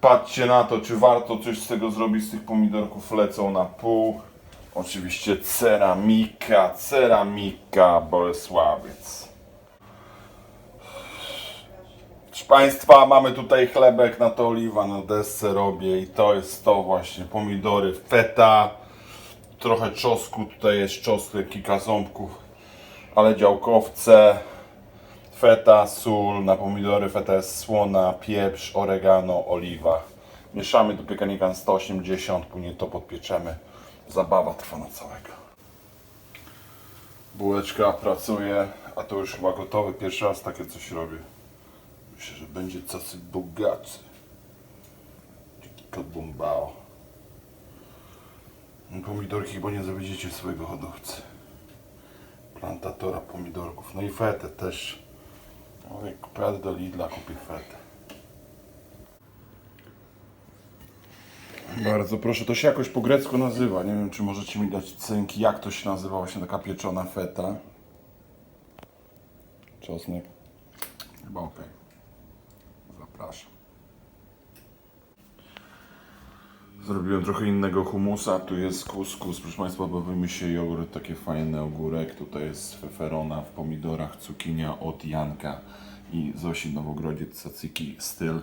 Patrzcie na to, czy warto coś z tego zrobić, z tych pomidorków lecą na pół. Oczywiście ceramika, ceramika Bolesławiec. Proszę Państwa, mamy tutaj chlebek na to oliwa, na desce robię i to jest to właśnie, pomidory feta, trochę czosnku, tutaj jest czosnek, kilka ząbków, ale działkowce, feta, sól, na pomidory feta jest słona, pieprz, oregano, oliwa. Mieszamy do piekarnika na 180, później to podpieczemy. Zabawa trwa na całego. Bułeczka pracuje, a to już chyba gotowe. Pierwszy raz takie coś robię. Myślę, że będzie cacy bogacy. Kot bombao. Pomidorki chyba nie zawiedziecie swojego hodowcy. Plantatora pomidorków. No i fetę też. O, jak pojadę do Lidla, kupię fetę. Bardzo proszę, to się jakoś po grecku nazywa. Nie wiem, czy możecie mi dać cynki, jak to się nazywa właśnie taka pieczona feta. Czosnek. Chyba okej. Zapraszam. Zrobiłem trochę innego humusa. Tu jest kuskus. Proszę Państwa, bawimy się jogurt, takie fajne ogórek. Tutaj jest feferona w pomidorach, cukinia od Janka i Zosi Nowogrodziec Sacyki styl.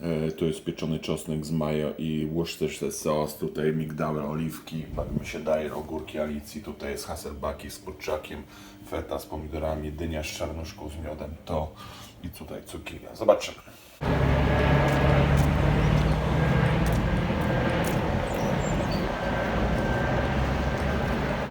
E, Tu jest pieczony czosnek z mayo i Worcestershire sos. Tutaj migdały, oliwki. Bawimy się daje ogórki Alicji. Tutaj jest hasselbaki z kurczakiem, feta z pomidorami, dynia z czarnuszką z miodem. To i tutaj cukinia. Zobaczymy.